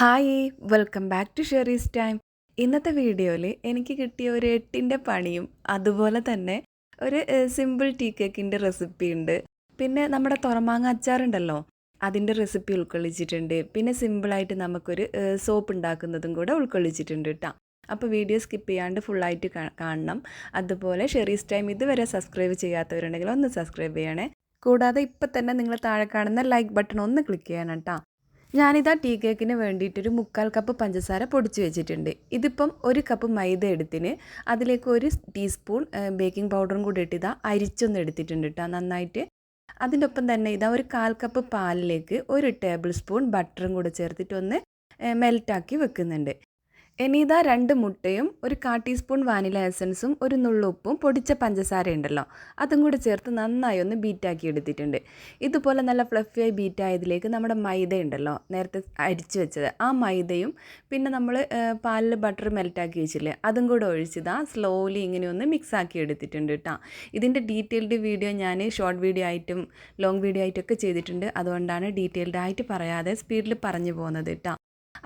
Hi welcome back to Sherry's time. ഇന്നത്തെ വീഡിയോയിൽ എനിക്ക് കിട്ടിയ ഒരു എട്ടിന്റെ പണിയും അതുപോലെ തന്നെ ഒരു സിമ്പിൾ ടീ കേക്കിന്റെ റെസിപ്പി ഉണ്ട്. പിന്നെ നമ്മുടെ തുറമാങ്ങ അച്ചാറുണ്ടല്ലോ അതിന്റെ റെസിപ്പി ഉൾക്കൊള്ളിച്ചിട്ടുണ്ട്. പിന്നെ സിമ്പിളായിട്ട് നമുക്കൊരു സോപ്പ് ഉണ്ടാക്കുന്നതും കൂടെ ഉൾക്കൊള്ളിച്ചിട്ടുണ്ട് കേട്ടോ അപ്പോൾ വീഡിയോ സ്കിപ്പ് ചെയ്യാണ്ട് ഫുള്ളായിട്ട് കാണണം. അതുപോലെ ഷെറീസ് ടൈം ഇതുവരെ സബ്സ്ക്രൈബ് ചെയ്യാത്തവരുണ്ടെങ്കിൽ ഒന്ന് സബ്സ്ക്രൈബ് ചെയ്യണേ. കൂടാതെ ഇപ്പം തന്നെ നിങ്ങൾ താഴെ കാണുന്ന ലൈക്ക് ബട്ടൺ ഒന്ന് ക്ലിക്ക് ചെയ്യണം കേട്ടോ ഞാനിതാ ടീ കേക്കിന് വേണ്ടിയിട്ടൊരു മുക്കാൽ കപ്പ് പഞ്ചസാര പൊടിച്ച് വെച്ചിട്ടുണ്ട്. ഇതിപ്പം ഒരു കപ്പ് മൈദ എടുത്തിന്. അതിലേക്ക് ഒരു ടീസ്പൂൺ ബേക്കിംഗ് പൗഡറും കൂടി ഇട്ട് ഇതാ അരിച്ചൊന്ന് എടുത്തിട്ടുണ്ട് കേട്ടോ നന്നായിട്ട്. അതിന്റെ ഒപ്പം തന്നെ ഇതാ ഒരു കാൽ കപ്പ് പാലിലേക്ക് ഒരു ടേബിൾ സ്പൂൺ ബട്ടറും കൂടെ ചേർത്തിട്ടൊന്ന് മെൽറ്റാക്കി വെക്കുന്നുണ്ട്. ഇനി രണ്ട് മുട്ടയും ഒരു കാ ടീസ്പൂൺ വാനില എസൻസും ഒരു നുള്ളുപ്പും പൊടിച്ച പഞ്ചസാര ഉണ്ടല്ലോ. അതും കൂടി ചേർത്ത് നന്നായി ഒന്ന് ബീറ്റാക്കി എടുത്തിട്ടുണ്ട്. ഇതുപോലെ നല്ല ഫ്ലഫിയായി ബീറ്റ് ആയതിലേക്ക് നമ്മുടെ മൈദ ഉണ്ടല്ലോ നേരത്തെ അരിച്ചു വെച്ചത്. ആ മൈദയും പിന്നെ നമ്മൾ പാലിൽ ബട്ടർ മെൽറ്റാക്കി വെച്ചില്ലേ അതും കൂടെ ഒഴിച്ചതാ സ്ലോലി ഇങ്ങനെ ഒന്ന് മിക്സ് ആക്കി എടുത്തിട്ടുണ്ട് കേട്ടോ ഇതിന്റെ ഡീറ്റെയിൽഡ് വീഡിയോ ഞാൻ ഷോർട്ട് വീഡിയോ ആയിട്ടും ലോങ് വീഡിയോ ആയിട്ടൊക്കെ ചെയ്തിട്ടുണ്ട്. അതുകൊണ്ടാണ് ഡീറ്റെയിൽഡ് ആയിട്ട് പറയാതെ സ്പീഡിൽ പറഞ്ഞു പോകുന്നത് കേട്ടോ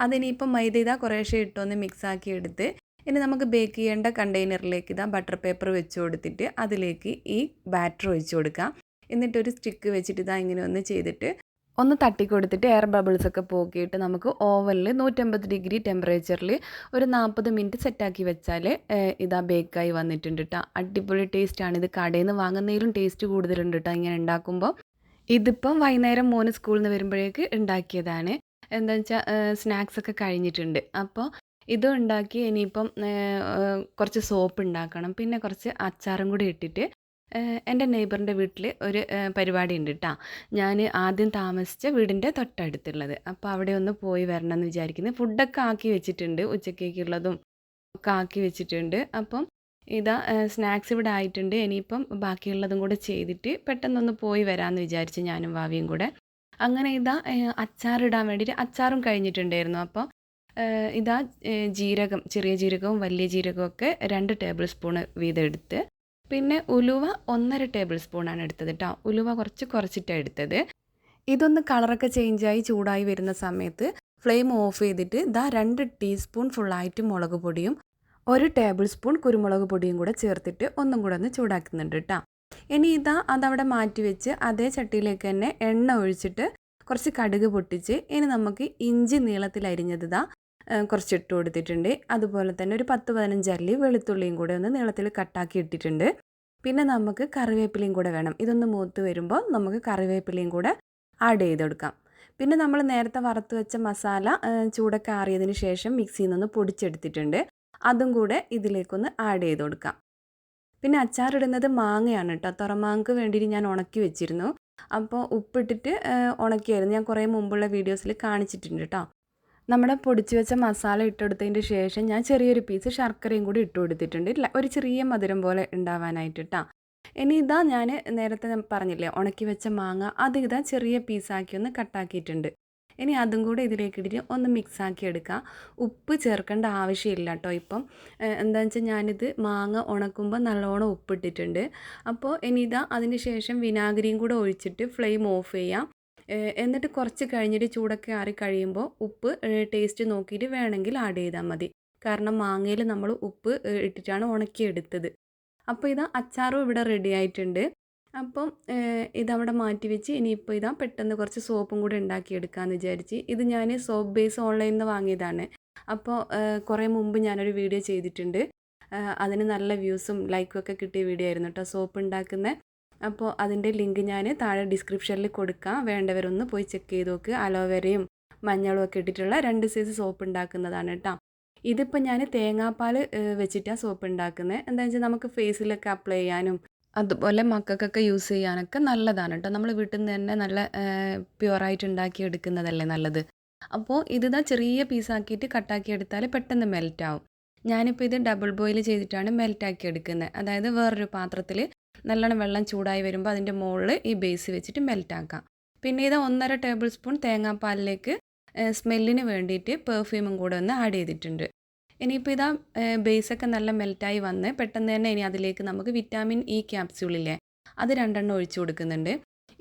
അതിനിപ്പം മൈദ ഇതാ കുറേശ്ശെ ഇട്ടൊന്ന് മിക്സാക്കി എടുത്ത് ഇനി നമുക്ക് ബേക്ക് ചെയ്യേണ്ട കണ്ടെയ്നറിലേക്ക് ഇതാ ബട്ടർ പേപ്പർ വെച്ച് കൊടുത്തിട്ട് അതിലേക്ക് ഈ ബാറ്റർ ഒഴിച്ച് കൊടുക്കാം. എന്നിട്ടൊരു സ്റ്റിക്ക് വെച്ചിട്ട് ഇതാ ഇങ്ങനെ ഒന്ന് ചെയ്തിട്ട് ഒന്ന് തട്ടി കൊടുത്തിട്ട് എയർ ബബിൾസ് ഒക്കെ പോക്കിയിട്ട് നമുക്ക് ഓവനിൽ നൂറ്റമ്പത് ഡിഗ്രി ടെമ്പറേച്ചറിൽ ഒരു നാൽപ്പത് മിനിറ്റ് സെറ്റാക്കി വെച്ചാൽ ഇതാ ബേക്കായി വന്നിട്ടുണ്ട് കേട്ടോ അടിപൊളി ടേസ്റ്റാണ് ഇത് കടയിൽ നിന്ന് വാങ്ങുന്നതിലും ടേസ്റ്റ് കൂടുതലുണ്ട് കേട്ടോ ഇങ്ങനെ ഉണ്ടാക്കുമ്പോൾ ഇതിപ്പം വൈകുന്നേരം മോന് സ്കൂളിൽ നിന്ന് വരുമ്പോഴേക്ക് ഉണ്ടാക്കിയതാണ്. എന്താ വെച്ചാൽ സ്നാക്സ് ഒക്കെ കഴിഞ്ഞിട്ടുണ്ട് അപ്പോൾ ഇത് ഉണ്ടാക്കി ഇനിയിപ്പം കുറച്ച് സോപ്പ് ഉണ്ടാക്കണം. പിന്നെ കുറച്ച് അച്ചാറും കൂടി ഇട്ടിട്ട് എന്റെ നെയ്ബറിന്റെ വീട്ടിൽ ഒരു പരിപാടി ഉണ്ട് കേട്ടോ ഞാൻ ആദ്യം താമസിച്ച വീടിന്റെ തൊട്ടടുത്തുള്ളത്. അപ്പോൾ അവിടെ ഒന്ന് പോയി വരണം എന്ന് വിചാരിക്കുന്നത് ഫുഡൊക്കെ ആക്കി വെച്ചിട്ടുണ്ട്. ഉച്ചക്കേക്കുള്ളതും ഒക്കെ ആക്കി വെച്ചിട്ടുണ്ട്. അപ്പം ഇതാ സ്നാക്സ് ഇവിടെ ആയിട്ടുണ്ട്. ഇനിയിപ്പം ബാക്കിയുള്ളതും കൂടെ ചെയ്തിട്ട് പെട്ടെന്നൊന്ന് പോയി വരാമെന്ന് വിചാരിച്ച് ഞാനും ഭാവിയും കൂടെ അങ്ങനെ ഇതാ അച്ചാറിടാൻ വേണ്ടിയിട്ട് അച്ചാറും കഴിഞ്ഞിട്ടുണ്ടായിരുന്നു. അപ്പോൾ ഇതാ ജീരകം ചെറിയ ജീരകവും വലിയ ജീരകവും ഒക്കെ രണ്ട് ടേബിൾ സ്പൂൺ വീതം എടുത്ത് പിന്നെ ഉലുവ ഒന്നര ടേബിൾ സ്പൂണാണ് എടുത്തത് കേട്ടോ ഉലുവ കുറച്ച് കുറച്ചിട്ടാണ് എടുത്തത്. ഇതൊന്ന് കളറൊക്കെ ചേഞ്ചായി ചൂടായി വരുന്ന സമയത്ത് ഫ്ലെയിം ഓഫ് ചെയ്തിട്ട് ഇതാ രണ്ട് ടീസ്പൂൺ ഫുള്ളായിട്ട് മുളക് പൊടിയും ഒരു ടേബിൾ സ്പൂൺ കുരുമുളക് പൊടിയും കൂടെ ചേർത്തിട്ട് ഒന്നും കൂടെ ഒന്ന് ചൂടാക്കുന്നുണ്ട് കേട്ടോ ഇനി ഇതാ അതവിടെ മാറ്റി വെച്ച് അതേ ചട്ടിയിലേക്ക് തന്നെ എണ്ണ ഒഴിച്ചിട്ട് കുറച്ച് കടുക് പൊട്ടിച്ച് ഇനി നമുക്ക് ഇഞ്ചി നീളത്തിൽ അരിഞ്ഞത് ഇതാ കുറച്ച് ഇട്ട് കൊടുത്തിട്ടുണ്ട്. അതുപോലെ തന്നെ ഒരു പത്ത് പതിനഞ്ച് അല്ലി വെളുത്തുള്ളിയും കൂടെ ഒന്ന് നീളത്തിൽ കട്ടാക്കി ഇട്ടിട്ടുണ്ട്. പിന്നെ നമുക്ക് കറിവേപ്പിലയും കൂടെ വേണം. ഇതൊന്ന് മൂത്ത് വരുമ്പോൾ നമുക്ക് കറിവേപ്പിലയും കൂടെ ആഡ് ചെയ്ത് കൊടുക്കാം. പിന്നെ നമ്മൾ നേരത്തെ വറുത്ത് വെച്ച മസാല ചൂടൊക്കെ ആറിയതിന് ശേഷം മിക്സിയിൽ നിന്ന് പൊടിച്ചെടുത്തിട്ടുണ്ട്. അതും കൂടെ ഇതിലേക്കൊന്ന് ആഡ് ചെയ്ത് കൊടുക്കാം. പിന്നെ അച്ചാറിടുന്നത് മാങ്ങയാണ് കേട്ടോ. തുറമാങ്ങക്ക് വേണ്ടിയിട്ട് ഞാൻ ഉണക്കി വെച്ചിരുന്നു. അപ്പോൾ ഉപ്പിട്ടിട്ട് ഉണക്കിയായിരുന്നു. ഞാൻ കുറേ മുമ്പുള്ള വീഡിയോസിൽ കാണിച്ചിട്ടുണ്ട് കേട്ടോ. നമ്മുടെ പൊടിച്ചു വെച്ച മസാല ഇട്ടെടുത്തതിന്റെ ശേഷം ഞാൻ ചെറിയൊരു പീസ് ശർക്കരയും കൂടി ഇട്ട് കൊടുത്തിട്ടുണ്ട്. ഒരു ചെറിയ മധുരം പോലെ ഉണ്ടാവാനായിട്ട് കേട്ടോ ഇനി ഇതാ ഞാൻ നേരത്തെ പറഞ്ഞില്ലേ ഉണക്കി വെച്ച മാങ്ങ. അത് ഇതാ ചെറിയ പീസാക്കി ഒന്ന് കട്ടാക്കിയിട്ടുണ്ട് ഇനി അതും കൂടെ ഇതിലേക്ക് ഇട്ടിട്ട് ഒന്ന് മിക്സ് ആക്കി എടുക്കുക ഉപ്പ് ചേർക്കേണ്ട ആവശ്യമില്ല കേട്ടോ ഇപ്പം. എന്താണെന്ന് വെച്ചാൽ ഞാനിത് മാങ്ങ ഉണക്കുമ്പോൾ നല്ലോണം ഉപ്പിട്ടിട്ടുണ്ട്. അപ്പോൾ ഇനി ഇതാ അതിന് ശേഷം വിനാഗിരിയും കൂടെ ഒഴിച്ചിട്ട് ഫ്ലെയിം ഓഫ് ചെയ്യാം. എന്നിട്ട് കുറച്ച് കഴിഞ്ഞിട്ട് ചൂടൊക്കെ ആറി കഴിയുമ്പോൾ ഉപ്പ് ടേസ്റ്റ് നോക്കിയിട്ട് വേണമെങ്കിൽ ആഡ് ചെയ്താൽ മതി. കാരണം മാങ്ങയിൽ നമ്മൾ ഉപ്പ് ഇട്ടിട്ടാണ് ഉണക്കിയെടുത്തത്. അപ്പോൾ ഇതാ അച്ചാറും ഇവിടെ റെഡി ആയിട്ടുണ്ട്. അപ്പം ഇതവിടെ മാറ്റി വെച്ച് ഇനിയിപ്പോൾ ഇതാ പെട്ടെന്ന് കുറച്ച് സോപ്പും കൂടെ ഉണ്ടാക്കിയെടുക്കാമെന്ന് വിചാരിച്ച് ഇത് ഞാൻ സോപ്പ് ബേസ് ഓൺലൈനിൽ നിന്ന് വാങ്ങിയതാണ് അപ്പോൾ കുറേ മുമ്പ് ഞാനൊരു വീഡിയോ ചെയ്തിട്ടുണ്ട്. അതിന് നല്ല വ്യൂസും ലൈക്കും ഒക്കെ കിട്ടിയ വീഡിയോ ആയിരുന്നു കേട്ടോ സോപ്പ് ഉണ്ടാക്കുന്ന. അപ്പോൾ അതിന്റെ ലിങ്ക് ഞാൻ താഴെ ഡിസ്ക്രിപ്ഷനിൽ കൊടുക്കാം. വേണ്ടവരൊന്ന് പോയി ചെക്ക് ചെയ്ത് നോക്ക്. അലോവേരയും മഞ്ഞളും ഒക്കെ ഇട്ടിട്ടുള്ള രണ്ട് സൈസ് സോപ്പ് ഉണ്ടാക്കുന്നതാണ് കേട്ടോ ഇതിപ്പോൾ ഞാൻ തേങ്ങാപ്പാൽ വെച്ചിട്ടാണ് സോപ്പ് ഉണ്ടാക്കുന്നത് എന്താണെന്ന് വെച്ചാൽ നമുക്ക് ഫേസിലൊക്കെ അപ്ലൈ ചെയ്യാനും അതുപോലെ മക്കൾക്കൊക്കെ യൂസ് ചെയ്യാനൊക്കെ നല്ലതാണ് കേട്ടോ നമ്മൾ വീട്ടിൽ നിന്ന് തന്നെ നല്ല പ്യുവറായിട്ട് ഉണ്ടാക്കി എടുക്കുന്നതല്ലേ നല്ലത്. അപ്പോൾ ഇതിതാ ചെറിയ പീസാക്കിയിട്ട് കട്ടാക്കി എടുത്താൽ പെട്ടെന്ന് മെൽറ്റ് ആവും ഞാനിപ്പോൾ ഇത് ഡബിൾ ബോയിൽ ചെയ്തിട്ടാണ് മെൽറ്റാക്കി എടുക്കുന്നത് അതായത് വേറൊരു പാത്രത്തിൽ നല്ലോണം വെള്ളം ചൂടായി വരുമ്പോൾ അതിന്റെ മുകളിൽ ഈ ബേസ് വെച്ചിട്ട് മെൽറ്റാക്കാം. പിന്നെ ഇത് ഒന്നര ടേബിൾ സ്പൂൺ തേങ്ങാപ്പാലിലേക്ക് സ്മെല്ലിന് വേണ്ടിയിട്ട് പെർഫ്യൂമും കൂടെ ഒന്ന് ആഡ് ചെയ്തിട്ടുണ്ട്. ഇനിയിപ്പോൾ ഇതാ ബേസൊക്കെ നല്ല മെൽറ്റായി വന്ന് പെട്ടെന്ന് തന്നെ ഇനി അതിലേക്ക് നമുക്ക് വിറ്റാമിൻ ഇ ക്യാപ്സ്യൂളില്ലേ അത് രണ്ടെണ്ണം ഒഴിച്ചു കൊടുക്കുന്നുണ്ട്.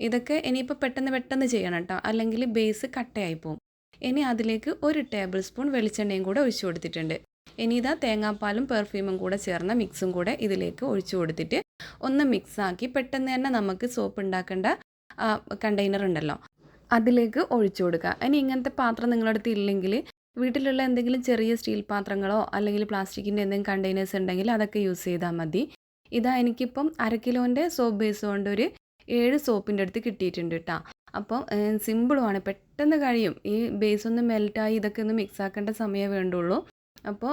ഇതൊക്കെ ഇനിയിപ്പോൾ പെട്ടെന്ന് പെട്ടെന്ന് ചെയ്യണം കേട്ടോ അല്ലെങ്കിൽ ബേസ് കട്ടയായി പോകും ഇനി അതിലേക്ക് ഒരു ടേബിൾ സ്പൂൺ വെളിച്ചെണ്ണയും കൂടെ ഒഴിച്ചു കൊടുത്തിട്ടുണ്ട്. ഇനി ഇതാ തേങ്ങാപ്പാലും പെർഫ്യൂമും കൂടെ ചേർന്ന മിക്സും കൂടെ ഇതിലേക്ക് ഒഴിച്ചു കൊടുത്തിട്ട് ഒന്ന് മിക്സാക്കി പെട്ടെന്ന് തന്നെ നമുക്ക് സോപ്പ് ഉണ്ടാക്കേണ്ട കണ്ടെയ്നർ ഉണ്ടല്ലോ അതിലേക്ക് ഒഴിച്ചു കൊടുക്കുക. ഇനി ഇങ്ങനത്തെ പാത്രം നിങ്ങളുടെ അടുത്ത് ഇല്ലെങ്കിൽ വീട്ടിലുള്ള എന്തെങ്കിലും ചെറിയ സ്റ്റീൽ പാത്രങ്ങളോ അല്ലെങ്കിൽ പ്ലാസ്റ്റിക്കിന്റെ എന്തെങ്കിലും കണ്ടെയ്നേഴ്സ് ഉണ്ടെങ്കിൽ അതൊക്കെ യൂസ് ചെയ്താൽ മതി. ഇതാ എനിക്കിപ്പം അര കിലോന്റെ സോപ്പ് ബേസ് കൊണ്ട് ഒരു ഏഴ് സോപ്പിന്റെ അടുത്ത് കിട്ടിയിട്ടുണ്ട് കേട്ടോ അപ്പം സിമ്പിളുമാണ്. പെട്ടെന്ന് കഴിയും. ഈ ബേസ് ഒന്ന് മെൽറ്റായി ഇതൊക്കെ ഒന്ന് മിക്സ് ആക്കേണ്ട സമയമേ വേണ്ടുള്ളൂ. അപ്പോൾ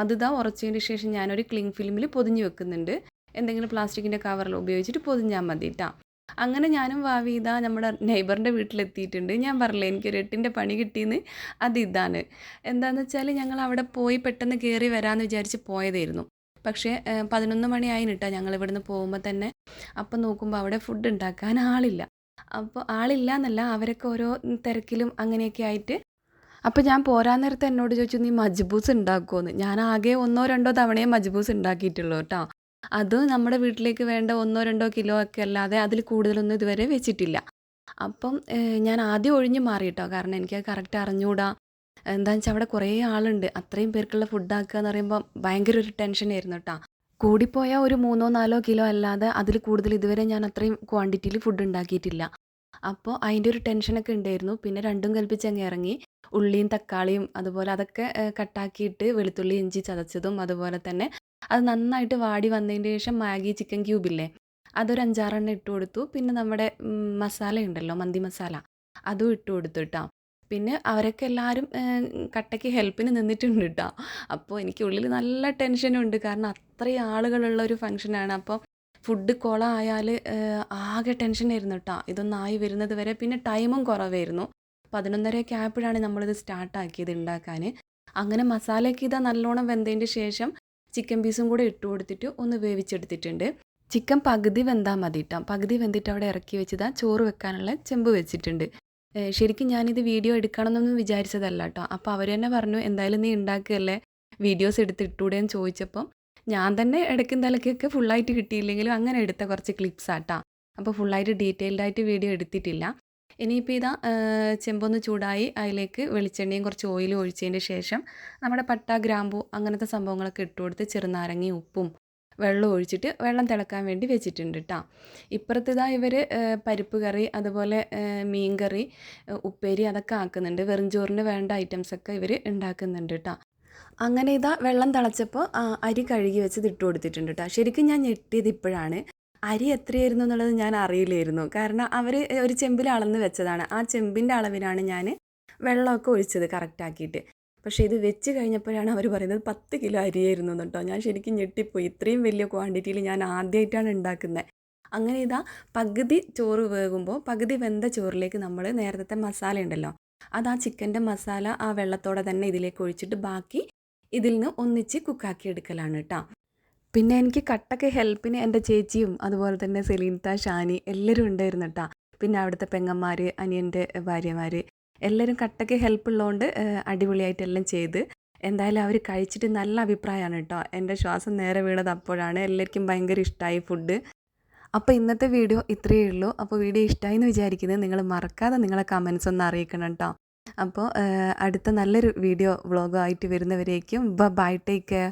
അതിതാ ഉറച്ചതിന് ശേഷം ഞാനൊരു ക്ലിങ് ഫിലിമിൽ പൊതിഞ്ഞ് വെക്കുന്നുണ്ട്. എന്തെങ്കിലും പ്ലാസ്റ്റിക്കിന്റെ കവറിൽ ഉപയോഗിച്ചിട്ട് പൊതിഞ്ഞാൽ മതി കേട്ടോ അങ്ങനെ ഞാനും ഭാവി ഇതാ നമ്മുടെ നെയ്ബറിന്റെ വീട്ടിലെത്തിയിട്ടുണ്ട്. ഞാൻ പറഞ്ഞില്ലേ എനിക്കൊരു എട്ടിന്റെ പണി കിട്ടിയെന്ന്. അത് ഇതാണ്. എന്താണെന്ന് വെച്ചാൽ ഞങ്ങൾ അവിടെ പോയി പെട്ടെന്ന് കയറി വരാമെന്ന് വിചാരിച്ച് പോയതായിരുന്നു. പക്ഷേ പതിനൊന്ന് മണിയായി നിട്ടാ ഞങ്ങൾ ഇവിടുന്ന് പോകുമ്പോൾ തന്നെ. അപ്പം നോക്കുമ്പോൾ അവിടെ ഫുഡ് ഉണ്ടാക്കാൻ ആളില്ല. അപ്പോൾ ആളില്ല എന്നല്ല അവരൊക്കെ ഓരോ തിരക്കിലും അങ്ങനെയൊക്കെ ആയിട്ട്. അപ്പോൾ ഞാൻ പോരാൻ നേരത്തെ എന്നോട് ചോദിച്ചു നീ മജ്ബൂസ് ഉണ്ടാക്കുമെന്ന് ഞാൻ ആകെ ഒന്നോ രണ്ടോ തവണയേ മജ്ബൂസ് ഉണ്ടാക്കിയിട്ടുള്ളൂ കേട്ടോ. അത് നമ്മുടെ വീട്ടിലേക്ക് വേണ്ട ഒന്നോ രണ്ടോ കിലോ ഒക്കെ അല്ലാതെ അതിൽ കൂടുതലൊന്നും ഇതുവരെ വെച്ചിട്ടില്ല. അപ്പം ഞാൻ ആദ്യം ഒഴിഞ്ഞു മാറി കേട്ടോ കാരണം എനിക്ക് കറക്റ്റ് അറിഞ്ഞുകൂടാ എന്താണെന്ന് വെച്ചാൽ അവിടെ കുറേ ആളുണ്ട്. അത്രയും പേർക്കുള്ള ഫുഡ് ആക്കുക എന്ന് പറയുമ്പോൾ ഭയങ്കര ഒരു ടെൻഷനായിരുന്നു കേട്ടോ കൂടിപ്പോയാൽ ഒരു മൂന്നോ നാലോ കിലോ അല്ലാതെ അതിൽ കൂടുതൽ ഇതുവരെ ഞാൻ അത്രയും ക്വാണ്ടിറ്റിയിൽ ഫുഡ് ഉണ്ടാക്കിയിട്ടില്ല. അപ്പോൾ അതിന്റെ ഒരു ടെൻഷനൊക്കെ ഉണ്ടായിരുന്നു. പിന്നെ രണ്ടും കൽപ്പിച്ച് അങ്ങ് ഇറങ്ങി. ഉള്ളിയും തക്കാളിയും അതുപോലെ അതൊക്കെ കട്ടാക്കിയിട്ട് വെളുത്തുള്ളി ഇഞ്ചി ചതച്ചതും അതുപോലെ തന്നെ അത് നന്നായിട്ട് വാടി വന്നതിന് ശേഷം മാഗി ചിക്കൻ ക്യൂബില്ലേ? അതൊരു അഞ്ചാറെണ്ണം ഇട്ട് കൊടുത്തു. പിന്നെ നമ്മുടെ മസാല ഉണ്ടല്ലോ മന്തി മസാല. അതും ഇട്ട് കൊടുത്തു കേട്ടോ പിന്നെ അവരൊക്കെ എല്ലാവരും കട്ടയ്ക്ക് ഹെൽപ്പിന് നിന്നിട്ടുണ്ട് കേട്ടോ അപ്പോൾ എനിക്ക് ഉള്ളിൽ നല്ല ടെൻഷനുണ്ട് കാരണം അത്രയും ആളുകളുള്ള ഒരു ഫംഗ്ഷനാണ് അപ്പോൾ ഫുഡ് കുളമായാൽ ആകെ ടെൻഷനായിരുന്നു കേട്ടോ ഇതൊന്നായി വരുന്നത് വരെ പിന്നെ ടൈമും കുറവായിരുന്നു. പതിനൊന്നരയൊക്കെ ആയപ്പോഴാണ് നമ്മളിത് സ്റ്റാർട്ടാക്കിയത് ഉണ്ടാക്കാൻ അങ്ങനെ മസാലയൊക്കെ ഇതാ നല്ലോണം വെന്തതിന്റെ ശേഷം ചിക്കൻ പീസും കൂടെ ഇട്ട് കൊടുത്തിട്ട് ഒന്ന് വേവിച്ചെടുത്തിട്ടുണ്ട്. ചിക്കൻ പകുതി വെന്താൽ മതി കേട്ടോ പകുതി വെന്തിട്ട് അവിടെ ഇറക്കി വെച്ചതാ. ചോറ് വെക്കാനുള്ള ചെമ്പ് വെച്ചിട്ടുണ്ട്. ശരിക്കും ഞാനിത് വീഡിയോ എടുക്കണമെന്നൊന്നും വിചാരിച്ചതല്ല കേട്ടോ അപ്പോൾ അവർ തന്നെ പറഞ്ഞു എന്തായാലും നീ ഉണ്ടാക്കുകയല്ലേ വീഡിയോസ് എടുത്ത് ഇട്ടൂടെയെന്ന് ചോദിച്ചപ്പം ഞാൻ തന്നെ ഇടയ്ക്കും തലക്കൊക്കെ ഫുള്ളായിട്ട് കിട്ടിയില്ലെങ്കിലും അങ്ങനെ എടുത്ത കുറച്ച് ക്ലിപ്സ് ആട്ടോ അപ്പോൾ ഫുള്ളായിട്ട് ഡീറ്റെയിൽഡ് ആയിട്ട് വീഡിയോ എടുത്തിട്ടില്ല. ഇനിയിപ്പോൾ ഇതാ ചെമ്പൊന്ന് ചൂടായി അതിലേക്ക് വെളിച്ചെണ്ണയും കുറച്ച് ഓയിലും ഒഴിച്ചതിന് ശേഷം നമ്മുടെ പട്ട ഗ്രാമ്പു അങ്ങനത്തെ സംഭവങ്ങളൊക്കെ ഇട്ട് കൊടുത്ത് ചെറുനാരങ്ങയും ഉപ്പും വെള്ളം ഒഴിച്ചിട്ട് വെള്ളം തിളക്കാൻ വേണ്ടി വെച്ചിട്ടുണ്ട് കേട്ടോ ഇപ്പുറത്തിതാ ഇവർ പരിപ്പ് കറി അതുപോലെ മീൻ കറി ഉപ്പേരി അതൊക്കെ ആക്കുന്നുണ്ട്. വെറും ചോറിന് വേണ്ട ഐറ്റംസൊക്കെ ഇവർ ഉണ്ടാക്കുന്നുണ്ട് കേട്ടോ അങ്ങനെ ഇതാ വെള്ളം തിളച്ചപ്പോൾ അരി കഴുകി വെച്ചത് ഇട്ട് കൊടുത്തിട്ടുണ്ട് കേട്ടോ ശരിക്കും ഞാൻ ഞെട്ടിയത് ഇപ്പോഴാണ്. അരി എത്രയായിരുന്നു എന്നുള്ളത് ഞാൻ അറിയില്ലായിരുന്നു. കാരണം അവർ ഒരു ചെമ്പിൽ അളന്ന് വെച്ചതാണ്. ആ ചെമ്പിന്റെ അളവിലാണ് ഞാൻ വെള്ളമൊക്കെ ഒഴിച്ചത് കറക്റ്റാക്കിയിട്ട് പക്ഷേ ഇത് വെച്ച് കഴിഞ്ഞപ്പോഴാണ് അവർ പറയുന്നത് പത്ത് കിലോ അരിയായിരുന്നു കേട്ടോ ഞാൻ ശരിക്കും ഞെട്ടിപ്പോയി. ഇത്രയും വലിയ ക്വാണ്ടിറ്റിയിൽ ഞാൻ ആദ്യമായിട്ടാണ് ഉണ്ടാക്കുന്നത് അങ്ങനെ ഇതാ പകുതി ചോറ് വേകുമ്പോൾ പകുതി വെന്ത ചോറിലേക്ക് നമ്മൾ നേരത്തെ മസാല ഉണ്ടല്ലോ. അത് ആ ചിക്കന്റെ മസാല ആ വെള്ളത്തോടെ തന്നെ ഇതിലേക്ക് ഒഴിച്ചിട്ട് ബാക്കി ഇതിൽ നിന്ന് ഒന്നിച്ച് കുക്കാക്കി എടുക്കലാണ് കേട്ടോ പിന്നെ എനിക്ക് കട്ടക്ക് ഹെൽപ്പിന് എന്റെ ചേച്ചിയും അതുപോലെ തന്നെ സെലീൻത ഷാനി എല്ലാവരും ഉണ്ടായിരുന്നു കേട്ടോ. പിന്നെ അവിടുത്തെ പെങ്ങന്മാർ അനിയന്റെ ഭാര്യമാർ എല്ലാവരും കട്ടക്ക് ഹെൽപ്പ് ഉള്ളതുകൊണ്ട് അടിപൊളിയായിട്ട് എല്ലാം ചെയ്ത്. എന്തായാലും അവർ കഴിച്ചിട്ട് നല്ല അഭിപ്രായമാണ് കേട്ടോ. എന്റെ ശ്വാസം നേരെ വീണത് അപ്പോഴാണ് എല്ലാവർക്കും ഭയങ്കര ഇഷ്ടമായി ഫുഡ്. അപ്പോൾ ഇന്നത്തെ വീഡിയോ ഇത്രയേ ഉള്ളൂ. അപ്പോൾ വീഡിയോ ഇഷ്ടമായി എന്ന് വിചാരിക്കുന്നത് നിങ്ങൾ മറക്കാതെ നിങ്ങളെ കമൻസ് ഒന്ന് അറിയിക്കണം കേട്ടോ. അപ്പോൾ അടുത്ത നല്ലൊരു വീഡിയോ വ്ളോഗോ ആയിട്ട് വരുന്നവരേക്കും. ബ ബൈ ടേക്ക് കെയർ.